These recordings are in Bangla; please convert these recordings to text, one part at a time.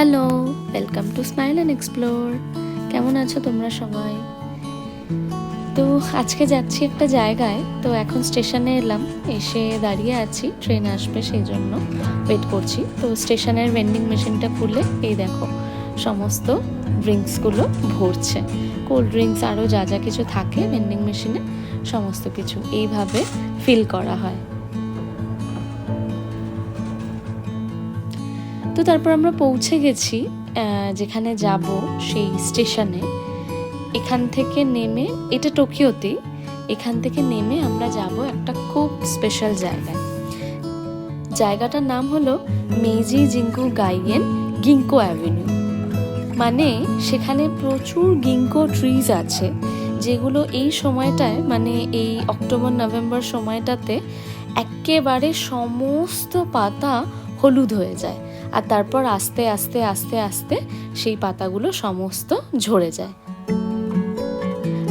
Hello welcome to smile and explore কেমন আছো তোমরা সবাই? তো আজকে যাচ্ছি একটা জায়গায়, তো এখন স্টেশনে এলাম, এসে দাঁড়িয়ে আছি ট্রেন আসবে সেই জন্য ওয়েট করছি। তো স্টেশনের ভেন্ডিং মেশিনটা খুলে, এই দেখো, সমস্ত ড্রিঙ্কসগুলো ভরছে। কোল্ড ড্রিঙ্কস আরও যা যা কিছু থাকে ভেন্ডিং মেশিনে সমস্ত কিছু এইভাবে ফিল করা হয়। তো তারপর আমরা পৌঁছে গেছি যেখানে যাব সেই স্টেশনে। এখান থেকে নেমে, এটা টোকিওতে, এখান থেকে নেমে আমরা যাব একটা খুব স্পেশাল জায়গায়। জায়গাটার নাম হলো মেজি জিঙ্কু গাইয়েন গিঙ্কো অ্যাভিনিউ। মানে সেখানে প্রচুর গিঙ্কো ট্রিজ আছে, যেগুলো এই সময়টায় মানে এই অক্টোবর, নভেম্বর সময়টাতে একেবারে সমস্ত পাতা হলুদ হয়ে যায়। আর তারপর আস্তে আস্তে আস্তে আস্তে সেই পাতাগুলো সমস্ত ঝরে যায়।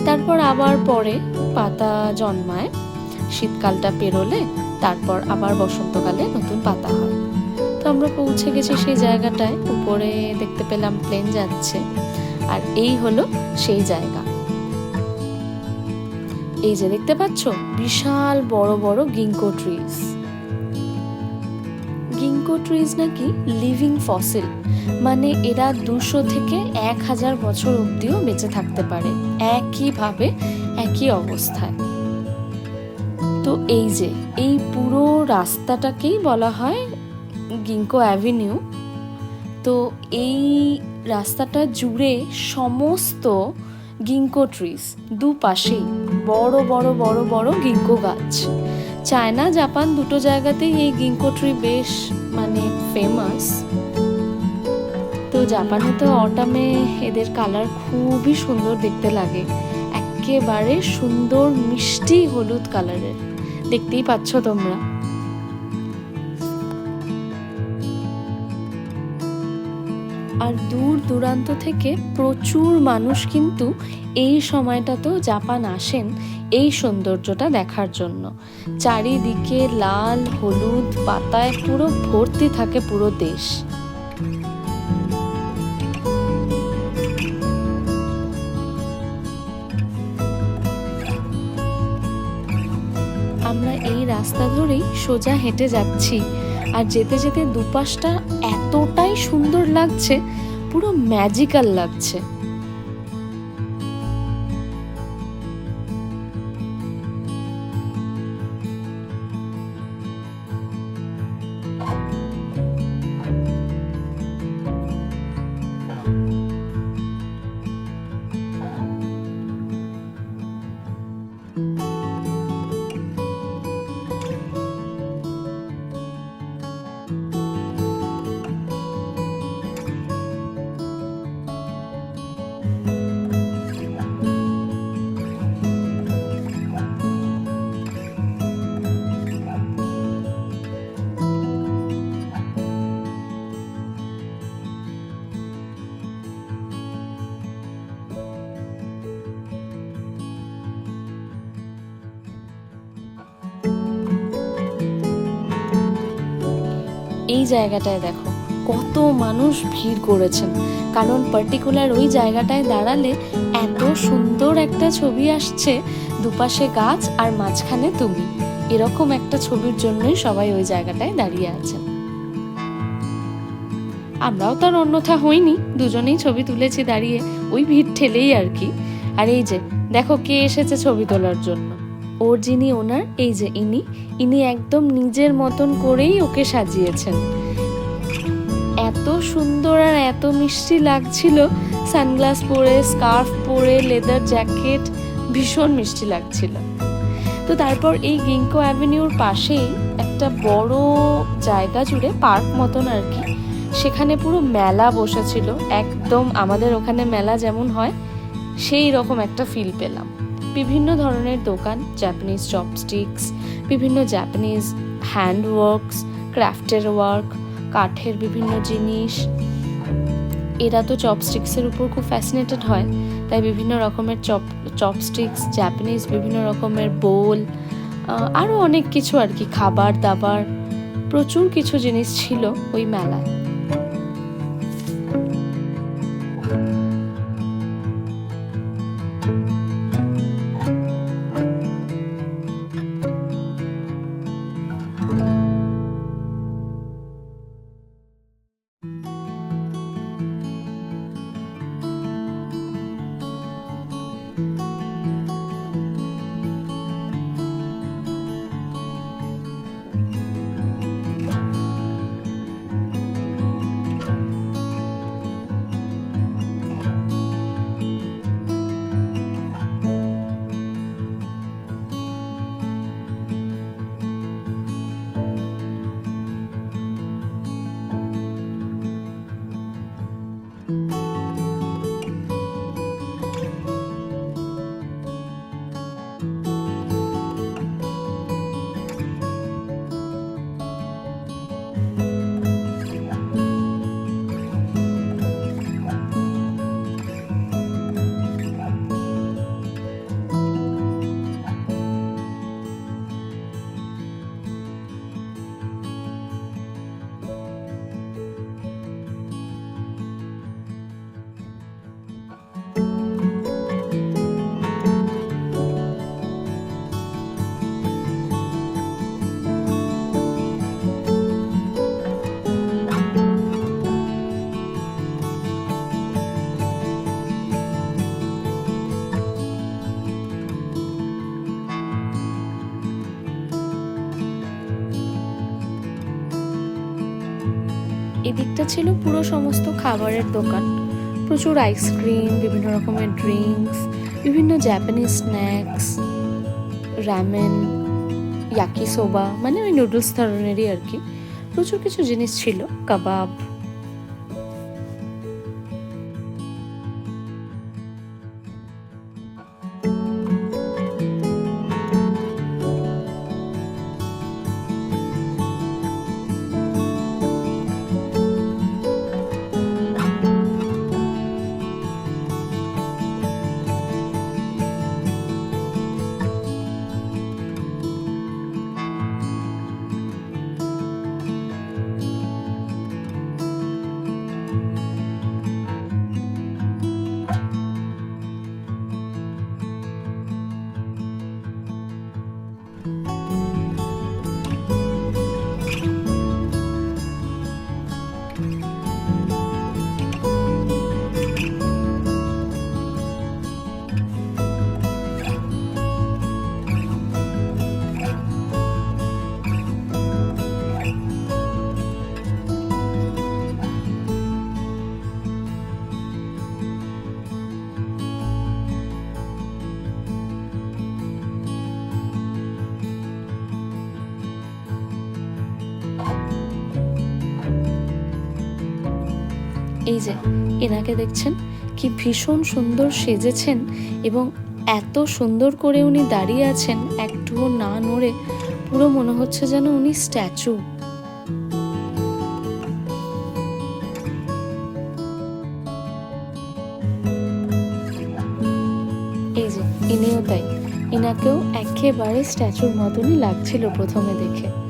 তারপর আবার পরে পাতা জন্মায়, শীতকালটা পেরোলে তারপর আবার বসন্তকালে নতুন পাতা হয়। তো আমরা পৌঁছে গেছি সেই জায়গাটায়, উপরে দেখতে পেলাম প্লেন যাচ্ছে, আর এই হলো সেই জায়গা। এই যে দেখতে পাচ্ছ? বিশাল বড় বড় গিঙ্কো ট্রিজ গিঙ্কো ট্রিজ নাকি লিভিং ফসিল মানে এরা দুশো থেকে এক হাজার বছর অবধিও বেঁচে থাকতে পারে। একইভাবে, একই অবস্থায়। তো এই যে, এই পুরো রাস্তাটাকেই বলা হয় গিঙ্কো অ্যাভিনিউ তো এই রাস্তাটা জুড়ে সমস্ত গিঙ্কো ট্রিজ দুপাশেই বড় বড় বড় বড় গিঙ্কো গাছ। চায়না, জাপান দুটো জায়গাতেই এই গিঙ্কো ট্রি বেশ মানে ফেমাস তো জাপানে তো অটামে এদের কালার খুবই সুন্দর দেখতে লাগে। একেবারে সুন্দর মিষ্টি হলুদ কালারের দেখতেই পাচ্ছ তোমরা। আর দূর দূরান্ত থেকে প্রচুর মানুষ কিন্তু এই সময়টাতেও জাপান আসেন। এই সৌন্দর্যটা দেখার জন্য। চারিদিকে লাল, হলুদ, পাতায় পুরো ভর্তি থাকে পুরো দেশ। আমরা এই রাস্তা ধরেই সোজা হেঁটে যাচ্ছি আর যেতে যেতে দুপাশটা এতটাই সুন্দর লাগছে, পুরো ম্যাজিক্যাল লাগছে। এই জায়গাটায় দেখো, কত মানুষ ভিড় করেছেন। কারণ পার্টিকুলার ওই জায়গাটায় দাঁড়ালে এত সুন্দর একটা ছবি আসছে, দুপাশে গাছ আর মাঝখানে তুমি। এরকম একটা ছবির জন্যই সবাই ওই জায়গাটায় দাঁড়িয়ে আছেন। আমরাও তার অন্যথা হইনি, দুজনেই ছবি তুলেছি দাঁড়িয়ে। ওই ভিড় ঠেলেই আর কি। আর এই যে, দেখো কে এসেছে ছবি তোলার জন্য। ওর যিনি ওনার, এই যে ইনি ইনি একদম নিজের মতন করেই ওকে সাজিয়েছেন। এত সুন্দর আর এত মিষ্টি লাগছিল, সানগ্লাস পরে, স্কার্ফ পরে, লেদার জ্যাকেট, ভীষণ মিষ্টি লাগছিল। তো তারপর এই গিঙ্কো অ্যাভিনিউর পাশেই একটা বড় জায়গা জুড়ে পার্ক মতন আর কি, সেখানে পুরো মেলা বসেছিল, একদম আমাদের ওখানে মেলা যেমন হয়, সেই রকম একটা ফিল পেলাম। বিভিন্ন ধরনের দোকান জাপানিজ চপস্টিক্স বিভিন্ন জাপানিজ হ্যান্ড ওয়ার্কস ক্রাফটের ওয়ার্ক কাঠের বিভিন্ন জিনিস। এরা তো চপস্টিক্সের উপর খুব ফ্যাসিনেটেড হয়, তাই বিভিন্ন রকমের চপ চপস্টিক্স জাপানিজ বিভিন্ন রকমের বোল আরও অনেক কিছু আর কি খাবার দাবার প্রচুর কিছু জিনিস ছিল ওই মেলায়। এদিকটা ছিল পুরো সমস্ত খাবারের দোকান। প্রচুর আইসক্রিম, বিভিন্ন রকমের ড্রিঙ্কস, বিভিন্ন Japanese snacks ramen yakisoba মানে ওই নুডলস ধরনেরই আর কি। প্রচুর কিছু জিনিস ছিল, কাবাব এই যে, এনাকে দেখছেন? কি ভীষণ সুন্দর সেজেছেন এবং এত সুন্দর করে উনি দাঁড়িয়ে আছেন একটুও না নড়ে, পুরো মনে হচ্ছে যেন উনি স্ট্যাচু। এই যে, ইনিও তাই। ইনাকেও একেবারে স্ট্যাচুর মতনই লাগছিল প্রথমে দেখে।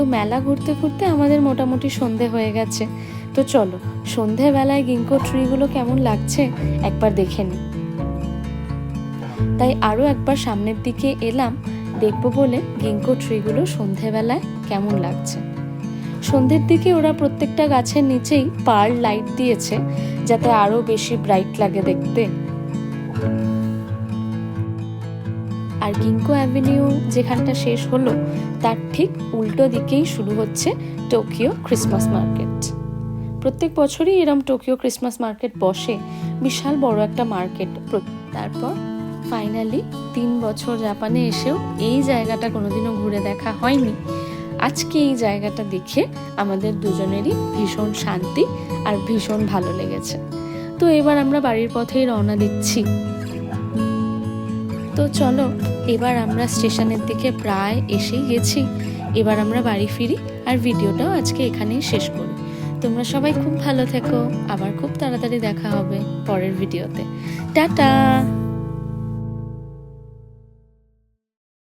তো মেলা ঘুরতে ঘুরতে আমাদের মোটামুটি সন্ধে হয়ে গেছে। তো চলো, সন্ধেবেলায় গিঙ্কো ট্রিগুলো কেমন লাগছে একবার দেখে নিই তাই আরও একবার সামনের দিকে এলাম, দেখব বলে গিঙ্কো ট্রিগুলো সন্ধেবেলায় কেমন লাগছে। সন্ধ্যের দিকে ওরা প্রত্যেকটা গাছের নিচেই পার লাইট দিয়েছে, যাতে আরও বেশি ব্রাইট লাগে দেখতে। আর গিঙ্কো অ্যাভিনিউ যেখানটা শেষ হলো, তার ঠিক উল্টো দিকেই শুরু হচ্ছে টোকিও ক্রিসমাস মার্কেট। প্রত্যেক বছরই এরম টোকিও ক্রিসমাস মার্কেট বসে, বিশাল বড় একটা মার্কেট। তারপর ফাইনালি তিন বছর জাপানে এসেও এই জায়গাটা কোনোদিনও ঘুরে দেখা হয়নি। আজকে এই জায়গাটা দেখে আমাদের দুজনেরই ভীষণ শান্তি আর ভীষণ ভালো লেগেছে। তো এবার আমরা বাড়ির পথেই রওনা দিচ্ছি। তো চলো এবার আমরা স্টেশনের দিকে প্রায় এসেই গেছি। এবার আমরা বাড়ি ফিরি আর ভিডিওটাও আজকে এখানেই শেষ করি। তোমরা সবাই খুব ভালো থেকো। আবার খুব তাড়াতাড়ি দেখা হবে পরের ভিডিওতে। টাটা!